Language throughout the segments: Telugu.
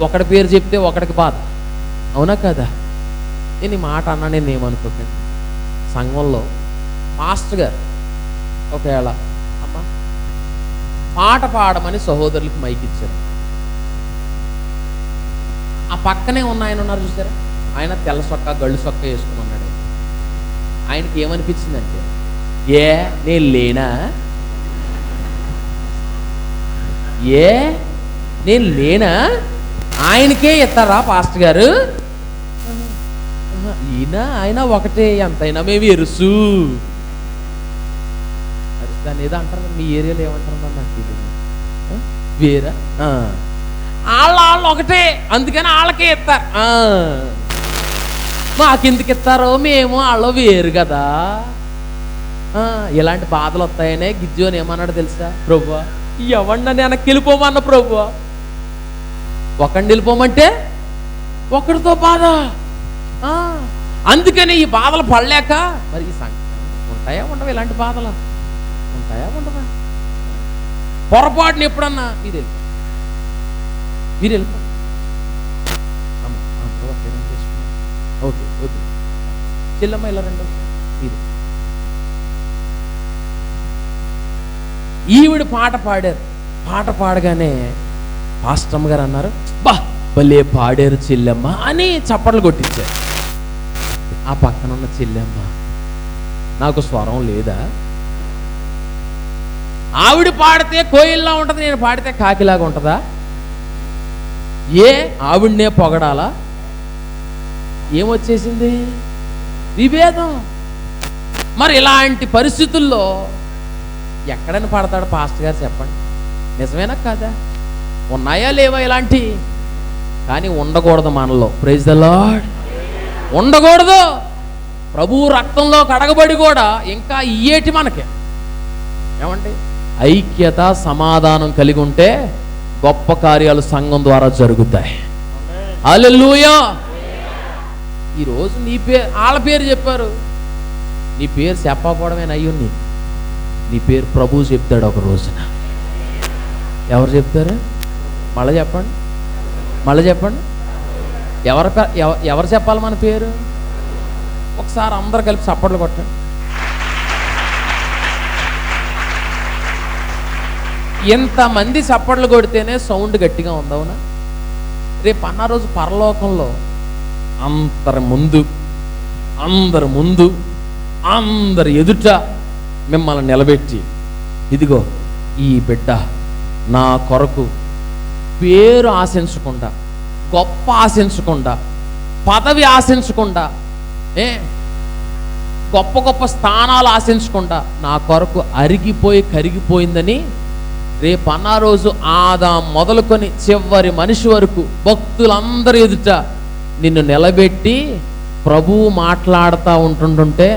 ఒకడి పేరు చెప్తే ఒకడికి బాధ. అవునా కదా? నేను ఈ మాట అన్నా నేను ఏమనుకోకండి. సంఘంలో మాస్టర్ గారు ఒకవేళ అమ్మ పాట పాడమని సహోదరులకు మైక్ ఇచ్చారు. ఆ పక్కనే ఉన్న ఆయన ఉన్నారు చూసారా? ఆయన తెల్ల సొక్క గళ్ళు సొక్క వేసుకుని ఉన్నాడు ఆయనకి ఏమనిపించిందంటే ఏ నేను లేనా? ఏ నేను లేనా? ఆయనకే ఇస్తారా పాస్టర్ గారు? ఈయన ఆయన ఒకటే ఎంతైనా మేము ఎరుసు. అది ఏదో అంటారు మీ ఏరియాలో ఏమంటారు నాకు తెలియదు వేరా? వాళ్ళ వాళ్ళు ఒకటే అందుకని వాళ్ళకే ఇస్తారు మాకెందుకు ఇస్తారో మేము వాళ్ళు వేరు కదా. ఇలాంటి బాధలు వస్తాయనే గిజ్జోని ఏమన్నాడు తెలుసా ప్రభు ఎవరిని వెనక్కి వెళ్ళిపోమన్న ప్రభు ఒకడిని వెళ్ళిపోమంటే ఒకరితో బాధ. ఆ, అందుకని ఈ బాధలు పడలేక మరి ఈ ఉంటాయా ఉండవు ఇలాంటి బాధలు? ఉంటాయా ఉండవా? పొరపాటుని ఎప్పుడన్నా మీరు వెళ్ళిపో మీరు వెళ్ళిపో ఓకే ఓకే. చెల్లమ్మ ఇలా రండి మీరు ఈవిడ పాట పాడారు. పాట పాడగానే పాస్టమ్ గారు అన్నారు బా. భలే పాడారు చెల్లెమ్మ అని చప్పట్లు కొట్టించారు. ఆ పక్కన ఉన్న చెల్లెమ్మ నాకు స్వరం లేదా? ఆవిడ పాడితే కోయిల్లా ఉంటుంది నేను పాడితే కాకిలాగా ఉంటుందా? ఏ ఆవిడనే పొగడాలా? ఏమొచ్చేసింది? విభేదం. మరి ఇలాంటి పరిస్థితుల్లో ఎక్కడని పడతాడు పాస్టర్ గారు చెప్పండి. నిజమేనా కాదా? ఉన్నాయా లేవా ఇలాంటి? కానీ ఉండకూడదు మనలో. ప్రైజ్ ద లాడ్ ఉండకూడదు. ప్రభు రక్తంలో కడగబడి కూడా ఇంకా ఇయ్యేటి మనకి. ఏమండి? ఐక్యత సమాధానం కలిగి ఉంటే గొప్ప కార్యాలు సంఘం ద్వారా జరుగుతాయి. హల్లెలూయా ఈరోజు నీ పేరు వాళ్ళ పేరు చెప్పారు. నీ పేరు చెప్పకపోవడమేనా అయ్యుని నీ పేరు ప్రభు చెప్తాడు ఒక రోజున. ఎవరు చెప్తారు? మళ్ళీ చెప్పండి. మళ్ళీ చెప్పండి. ఎవరు ఎవ- ఎవరు చెప్పాలి మన పేరు? ఒకసారి అందరు కలిపి చప్పట్లు కొట్టండి. ఇంతమంది చప్పట్లు కొడితేనే సౌండ్ గట్టిగా ఉందవునా రేపు అన్న రోజు పరలోకంలో అందరి ముందు అందరి ముందు అందరి ఎదుట మిమ్మల్ని నిలబెట్టి ఇదిగో ఈ బిడ్డ నా కొరకు పేరు ఆశించకుండా గొప్ప ఆశించకుండా పదవి ఆశించకుండా ఏ గొప్ప గొప్ప స్థానాలు ఆశించకుండా నా కొరకు అరిగిపోయి కరిగిపోయిందని రేపు అన్న రోజు ఆదా మొదలుకొని చివరి మనిషి వరకు భక్తులందరి ఎదుట నిన్ను నిలబెట్టి ప్రభువు మాట్లాడుతూ ఉంటుంటుంటే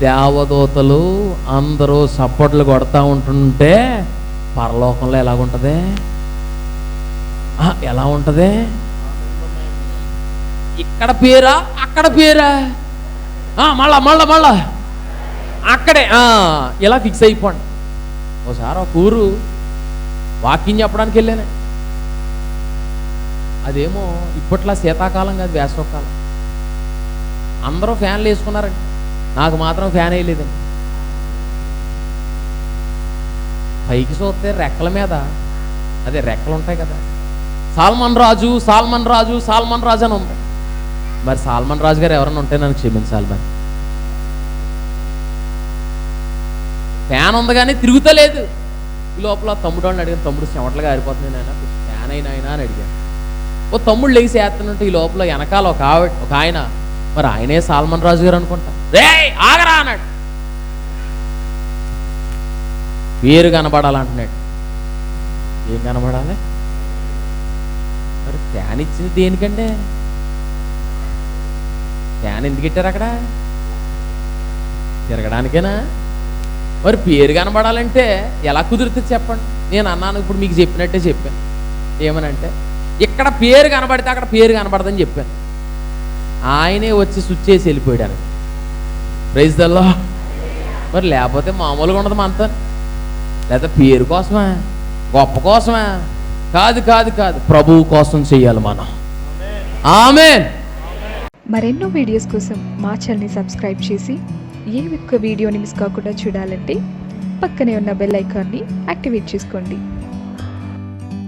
దేవదూతలు అందరూ సపోర్ట్లు కొడతా ఉంటుంటే పరలోకంలో ఎలాగుంటుంది? ఎలా ఉంటుంది? ఇక్కడ పేరా? అక్కడ పేరా? ఆ, మళ్ళా మళ్ళా మళ్ళా. అక్కడే ఇలా ఫిక్స్ అయిపోండి. ఒకసారి ఒక ఊరు వాకింగ్ చెప్పడానికి వెళ్ళాను. అదేమో ఇప్పట్లో శీతాకాలం కాదు వేసవకాలం. అందరూ ఫ్యాన్లు వేసుకున్నారండి. నాకు మాత్రం ఫ్యాన్ వేయలేదండి. పైకి చూస్తే రెక్కల మీద అదే రెక్కలు ఉంటాయి కదా. Salmon Raju salmon Raju salmon Raju అని ఉంది. మరి సాల్మన్ రాజు గారు ఎవరైనా ఉంటే నన్ను క్షమించాలి మరి. ఫ్యాన్ ఉంది కానీ తిరుగుతలేదు ఈ లోపల తమ్ముడు వాడిని అడిగాను తమ్ముడు చెమటలుగా ఆరిపోతుంది నాయన ఫ్యాన్ అయినా అయినా అని అడిగాను. ఓ తమ్ముడు లేచి వేస్తానంటే ఈ లోపల వెనకాల ఒక ఆవిడ ఒక ఆయన మరి ఆయనే సాల్మన్ రాజు గారు అనుకుంటా? రే ఆగరా అన్నాడు. పేరు కనబడాలంటున్నాడు. ఏం కనబడాలి? మరి ఫ్యాన్ ఇచ్చింది దేనికండి? ఫ్యాన్ ఎందుకు ఇట్టారు అక్కడ? తిరగడానికేనా? మరి పేరు కనబడాలంటే ఎలా కుదురుతుంది చెప్పండి. నేను అన్నాను ఇప్పుడు మీకు చెప్పినట్టే చెప్పాను. ఏమనంటే ఇక్కడ పేరు కనబడితే అక్కడ పేరు కనబడదని చెప్పాను. ఆయనే వచ్చి స్విచ్ చేసి వెళ్ళిపోయాడు. ప్రైజ్ దల్లో మరి లేకపోతే మామూలుగా ఉండదు మనతో. లేదా పేరు కోసమా? గొప్ప కోసమా? కాదు కాదు కాదు. ప్రభువు కోసం చేయాలి మనం. ఆమె మరెన్నో వీడియోస్ కోసం మా ఛానల్ని సబ్స్క్రైబ్ చేసి ఏ ఒక్క వీడియోని మిస్ కాకుండా చూడాలంటే పక్కనే ఉన్న బెల్ ఐకాన్ని యాక్టివేట్ చేసుకోండి.